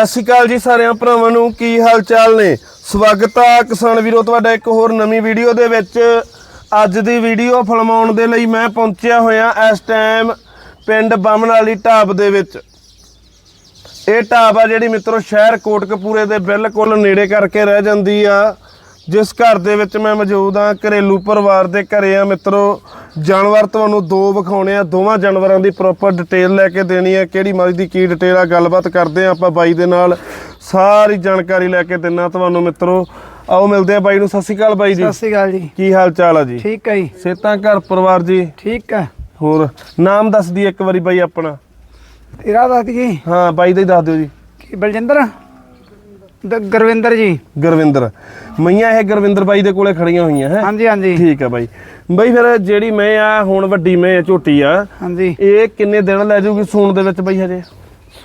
ਸਤਿ ਸ਼੍ਰੀ ਅਕਾਲ ਜੀ ਸਾਰਿਆਂ ਭਰਾਵਾਂ ਨੂੰ, ਕੀ ਹਾਲ ਚਾਲ ਨੇ? ਸਵਾਗਤ ਆ ਕਿਸਾਨ ਵੀਰੋ, ਤੁਹਾਡਾ ਇੱਕ ਹੋਰ ਨਵੀਂ ਵੀਡੀਓ ਦੇ ਵਿੱਚ। ਅੱਜ ਦੀ ਵੀਡੀਓ ਫਿਲਮਾਉਣ ਦੇ ਲਈ ਮੈਂ ਪਹੁੰਚਿਆ ਹੋਇਆ ਇਸ ਟਾਈਮ ਪਿੰਡ ਬਾਮਣ ਵਾਲੀ ਢਾਬ ਦੇ ਵਿੱਚ। ਇਹ ਢਾਬ ਆ ਜਿਹੜੀ ਮਿੱਤਰੋ, ਸ਼ਹਿਰ ਕੋਟਕਪੂਰੇ ਦੇ ਬਿਲਕੁਲ ਨੇੜੇ ਕਰਕੇ ਰਹਿ ਜਾਂਦੀ ਆ। ਜਿਸ ਘਰ ਦੇ ਵਿੱਚ ਮੈਂ ਮੌਜੂਦ ਆ ਘਰੇਲੂ ਪਰਿਵਾਰ ਦੇ ਘਰੇ ਆ ਮਿੱਤਰੋ। ਜਾਨਵਰ ਤੁਹਾਨੂੰ ਦੋ ਵਿਖਾਉਣੇ ਆ ਦੋਵਾਂ ਜਾਨਵਰਾਂ ਦੀ ਪ੍ਰੋਪਰ ਡਿਟੇਲ ਲੈ ਕੇ ਦੇਣੀ ਆ। ਕਿਹੜੀ ਮੱਝ ਦੀ ਕੀ ਡਿਟੇਲ ਆ ਗੱਲਬਾਤ ਕਰਦੇ ਆ ਆਪਾਂ ਬਾਈ ਦੇ ਨਾਲ। ਸਾਰੀ ਜਾਣਕਾਰੀ ਲੈ ਕੇ ਦਿੰਨਾ ਤੁਹਾਨੂੰ ਮਿੱਤਰੋ। ਆਓ ਮਿਲਦੇ ਆ ਬਾਈ ਨੂੰ ਸਤਿ ਸ਼੍ਰੀ ਅਕਾਲ ਬਾਈ ਜੀ। ਸਤਿ ਸ਼੍ਰੀ ਅਕਾਲ ਜੀ। ਕੀ ਹਾਲ ਚਾਲ ਆ ਜੀ? ਠੀਕ ਹੈ ਜੀ। ਸੇਤਾਂ ਘਰ ਪਰਿਵਾਰ ਜੀ? ਠੀਕ ਹੈ ਹੋਰ ਨਾਮ ਦੱਸ ਦੀ ਇੱਕ ਵਾਰੀ ਬਾਈ ਆਪਣਾ। ਤੇਰਾ ਦੱਸ ਦਈਏ। ਹਾਂ ਬਾਈ ਦਾ ਹੀ ਦੱਸ ਦਿਓ ਜੀ। ਕੀ ਬਲਜਿੰਦਰ? ਦ- ਗੁਰਵਿੰਦਰ ਜੀ। ਗੁਰਵਿੰਦਰ। ਮਈਆਂ ਇਹ ਗੁਰਵਿੰਦਰ ਬਾਈ ਦੇ ਕੋਲੇ ਖੜੀਆਂ ਹੋਈਆਂ ਹੈ? ਹਾਂਜੀ ਹਾਂਜੀ। ਠੀਕ ਆ ਬਾਈ। ਬਾਈ ਫਿਰ ਜਿਹੜੀ ਮੈਂ ਆ ਹੁਣ ਵੱਡੀ ਮੈਂ ਝੋਟੀ ਆ ਹਾਂਜੀ। ਇਹ ਕਿੰਨੇ ਦਿਨ ਲੈ ਜਾਊਗੀ ਸੂਣ ਦੇ ਵਿੱਚ ਬਾਈ ਹਜੇ?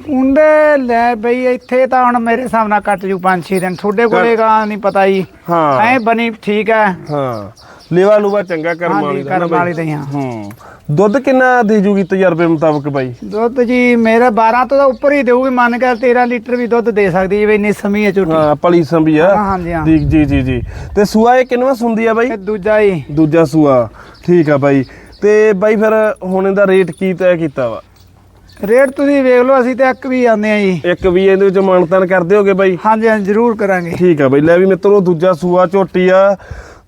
ਉਹਦੇ ਲੈ ਬਈ ਇੱਥੇ ਤਾਂ ਹੁਣ ਮੇਰੇ ਹਿਸਾਬ ਨਾਲ ਕੱਟ ਜੂ 5-6 ਦਿਨ। ਤੁਹਾਡੇ ਕੋਲੇ ਗਾ ਨਹੀਂ ਪਤਾ ਜੀ। ਹਾਂ। ਐ ਬਣੀ ਠੀਕ ਹੈ। ਹਾਂ। ਲੇਵਾ ਲੂਵਾ ਚੰਗਾ ਕਰਮ ਵਾਲੀ ਦਾ ਨਾ ਕਰਮ ਬਾਈ? ਵਾਲੀ ਤੇ ਹਾਂ। ਹੂੰ। ਦੁੱਧ ਕਿੰਨਾ ਦੇ ਜੂਗੀ ਤਜਰਬੇ ਮੁਤਾਬਕ ਬਾਈ? ਦੁੱਧ ਜੀ ਮੇਰੇ 12 ਤੋਂ ਤਾਂ ਉੱਪਰ ਹੀ ਦੇਊਗੀ ਮੰਨ ਕੇ 13 ਲੀਟਰ ਵੀ ਦੁੱਧ ਦੇ ਸਕਦੀ ਜੀ ਵੀ ਇੰਨੀ ਸਮੀ ਹੈ ਝੋਟੀ। ਹਾਂ ਪਲੀ ਸੰਭੀ ਆ। ਹਾਂ, ਹਾਂਜੀ, ਹਾਂ। ਜੀ ਜੀ ਜੀ ਜੀ। ਤੇ ਸੂਆ ਇਹ ਕਿੰਨਵਾ ਸੁੰਦੀ ਆ ਬਾਈ? ਤੇ ਦੂਜਾ ਜੀ ਦੂਜਾ ਸੂਆ। ਠੀਕ ਆ ਬਾਈ। ਤੇ ਬਾਈ ਫਿਰ ਹੁਣ ਇਹਦਾ ਰੇਟ ਕੀ ਤੈਅ ਕੀਤਾ ਵਾ? ਰੇਟ ਤੁਸੀਂ ਵੇਖ ਲਓ ਅਸੀਂ ਤੇ ਇੱਕ ਵੀ ਆਉਂਦੇ ਆ ਜੀ। ਇੱਕ ਵੀ ਇਹਦੇ ਵਿੱਚ ਮਾਨਤਾਨ ਕਰਦੇ ਹੋਗੇ ਬਾਈ? ਹਾਂਜੀ ਹਾਂਜੀ ਜ਼ਰੂਰ ਕਰਾਂਗੇ। ਠੀਕ ਆ ਬਈ। ਲੈ ਵੀ ਮਿੱਤਰੋ ਦੂਜਾ ਸੂਆ ਝੋਟੀ ਆ।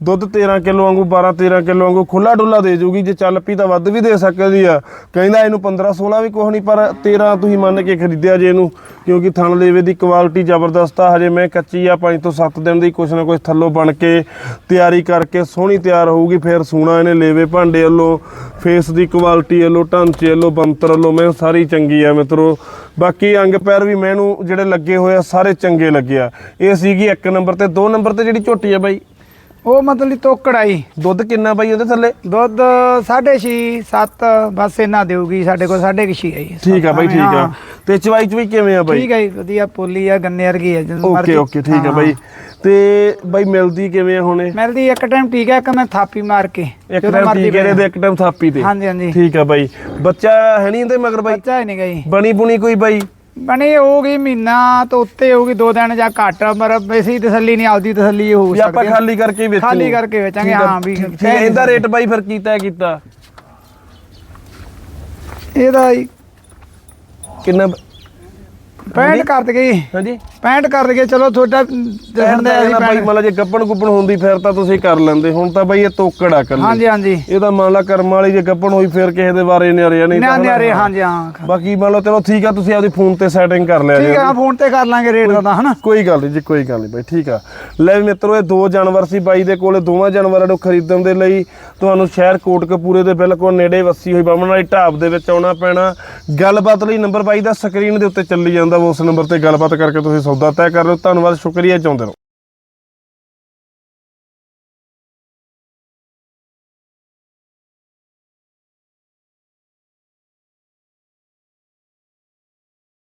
ਦੁੱਧ 13 ਕਿਲੋ ਵਾਂਗੂ 12 13 ਕਿਲੋ ਵਾਂਗੂ ਖੁੱਲਾ ਡੁੱਲਾ ਦੇ ਜੂਗੀ, ਜੇ ਚੱਲ ਪੀ ਤਾਂ ਵੱਧ ਵੀ ਦੇ ਸਕਦੀ ਆ। ਕਹਿੰਦਾ ਇਹਨੂੰ 15 16 ਵੀ ਕੁਛ ਨਹੀਂ, ਪਰ 13 ਤੁਸੀਂ ਮੰਨ ਕੇ ਖਰੀਦਿਆ ਜੇ ਇਹਨੂੰ, ਕਿਉਂਕਿ ਥਣ ਲੇਵੇ ਦੀ ਕੁਆਲਿਟੀ ਜ਼ਬਰਦਸਤ ਆ, ਹਜੇ ਮੈਂ ਕੱਚੀ ਆ 5 ਤੋਂ 7 ਦਿਨ ਦੀ ਕੁਛ ਨਾ ਕੁਛ ਥੱਲੋਂ ਬਣ ਕੇ ਤਿਆਰੀ ਕਰਕੇ ਸੋਹਣੀ ਤਿਆਰ ਹੋਊਗੀ, ਫਿਰ ਸੂਣਾ ਇਹਨੇ ਲੇਵੇ ਭਾਂਡੇ ਵੱਲੋਂ ਫੇਸ ਦੀ ਕੁਆਲਿਟੀ ਵੱਲੋਂ, ਢਾਂਚੇ ਵੱਲੋਂ, ਬੰਤਰ ਵੱਲੋਂ, ਮੈਂ ਸਾਰੀ ਚੰਗੀ ਆ ਮਿੱਤਰੋ। ਬਾਕੀ ਅੰਗ ਪੈਰ ਵੀ ਮੈਨੂੰ ਜਿਹੜੇ ਲੱਗੇ ਹੋਏ ਆ, ਸਾਰੇ ਚੰਗੇ ਲੱਗੇ ਆ। ਇਹ ਸੀਗੀ ਇੱਕ ਨੰਬਰ ਤੇ, ਦੋ ਨੰਬਰ ਤੇ ਜਿਹੜੀ ਝੋਟੀ ਆ ਬਾਈ? ਉਹ ਮਤਲਬ ਤੋਕੜ ਆਈ ਦੁੱਧ ਕਿੰਨਾ ਬਾਈ ਉਹਦੇ ਥੱਲੇ? ਦੁੱਧ 6.5 7 ਬਸ ਇਹਨਾਂ ਦੇਊਗੀ ਸਾਡੇ ਕੋਲ 6.5 ਹੈ ਜੀ। ਠੀਕ ਆ ਬਾਈ ਠੀਕ ਆ। ਤੇ ਚਵਾਈ ਚਵਾਈ ਕਿਵੇਂ ਆ ਬਾਈ? ਠੀਕ ਹੈ ਜੀ ਵਧੀਆ ਪੋਲੀ ਆ ਗੰਨੇ ਵਰਗੀ ਆ ਜਦੋਂ ਓਕੇ। ਓਕੇ ਠੀਕ ਆ। ਬਾਈ। ਤੇ ਬਾਈ ਮਿਲਦੀ ਕਿਵੇਂ ਆ ਹੁਣ? ਮਿਲਦੀ ਇੱਕ ਟਾਈਮ ਠੀਕ ਹੈ ਇੱਕ ਮੈਂ ਥਾਪੀ ਮਾਰ ਕੇ ਇੱਕ ਟਾਈਮ ਠੀਕ ਦੇ ਇੱਕ ਟਾਈਮ ਥਾਪੀ ਤੇ। ਹਾਂਜੀ ਹਾਂਜੀ। ਠੀਕ ਆ ਬਾਈ। ਬੱਚਾ ਹੈ ਨਹੀਂ ਇਹਦੇ ਮਗਰ ਬਾਈ? ਬੱਚਾ ਹੀ ਨਹੀਂ ਗਈ ਬਣੀ ਬੁਣੀ ਕੋਈ ਬਾਈ? ਬਣੀ ਹੋਊਗੀ ਮਹੀਨਾ ਤੋਂ ਉੱਤੇ ਹੋਊਗੀ ਦੋ ਦਿਨ ਜਾਂ ਘੱਟ ਪਰ ਵੈਸੀ ਤਸੱਲੀ ਨਹੀਂ ਆਉਦੀ ਤਸੱਲੀ ਹੋ ਵੀ ਆਪਾਂ ਸਕਦੀ ਆ। ਖਾਲੀ ਕਰਕੇ ਹੀ ਵੇਚਣੀ ਖਾਲੀ ਕਰਕੇ ਵੇਚਾਂਗੇ, ਹਾਂ, ਵੀ ਹੈ ਇਹਦਾ ਰੇਟ ਬਾਈ ਫਿਰ ਕੀਤਾ ਹੈ ਕੀਤਾ? ਇਹਦਾ ਜੀ ਕਿੰਨਾ? 65 ਕਰ ਦਗੇ ਹਾਂਜੀ। 65 ਕਰ ਦਗੇ ਚਲੋ ਤੁਹਾਡਾ ਕਹਿਣ ਦਾ ਇਹ ਨਾ ਬਾਈ ਮਤਲਬ ਜੇ ਗੱਪਣ ਗੁੱਪਣ ਹੁੰਦੀ ਫਿਰ ਤਾਂ ਤੁਸੀਂ ਕਰ ਲੈਂਦੇ। ਹੁਣ ਤਾਂ ਬਾਈ ਇਹ ਤੋਕੜ ਆ ਕੱਲੀ ਹਾਂਜੀ ਹਾਂਜੀ। ਇਹਦਾ ਮੰਨ ਲਾ ਕਰਮ ਵਾਲੀ ਜੇ ਗੱਪਣ ਹੋਈ ਫਿਰ ਕਿਸੇ ਦੇ ਬਾਰੇ ਨਿਆਰੇ ਨਹੀਂ ਨਾ ਤਾਂ ਨਿਆਰੇ ਹਾਂਜੀ ਹਾਂ। ਬਾਕੀ ਮੰਨ ਲਓ ਚਲੋ ਠੀਕ ਆ ਤੁਸੀਂ ਆਪਦੀ ਫੋਨ ਤੇ ਸੈਟਿੰਗ ਕਰ ਲਿਆ ਠੀਕ ਆ ਫੋਨ ਤੇ ਕਰ ਲਾਂਗੇ ਰੇਟ ਦਾ ਹਨਾ? ਕੋਈ ਗੱਲ ਨਹੀਂ ਜੀ ਕੋਈ ਗੱਲ ਨਹੀਂ ਬਾਈ ਠੀਕ ਆ। ਲੈ ਮਿੱਤਰੋ ਇਹ ਦੋ ਜਾਨਵਰ ਸੀ ਬਾਈ ਦੇ ਕੋਲੇ ਦੋਵਾਂ ਜਾਨਵਰਾਂ ਨੂੰ ਖਰੀਦਣ ਦੇ ਲਈ ਤੁਹਾਨੂੰ ਸ਼ਹਿਰ ਕੋਟਕਪੂਰੇ ਦੇ ਬਿਲਕੁਲ ਨੇੜੇ ਵਸੀ ਹੋਈ ਬਾਮਣ ਵਾਲੀ ਢਾਬ ਦੇ ਵਿੱਚ ਆਉਣਾ ਪੈਣਾ। ਗੱਲਬਾਤ ਲਈ ਨੰਬਰ ਬਾਈ ਦਾ ਸਕਰੀਨ ਦੇ ਉੱਤੇ ਚੱਲੀ ਜਾਂਦਾ ਉਸ ਨੰਬਰ ਤੇ ਗੱਲਬਾਤ ਕਰਕੇ ਤੁਸੀਂ ਸੌਦਾ ਤੈਅ ਕਰ ਲਓ। ਧੰਨਵਾਦ ਸ਼ੁਕਰੀਆ ਚਾਹੁੰਦੇ ਰਹੋ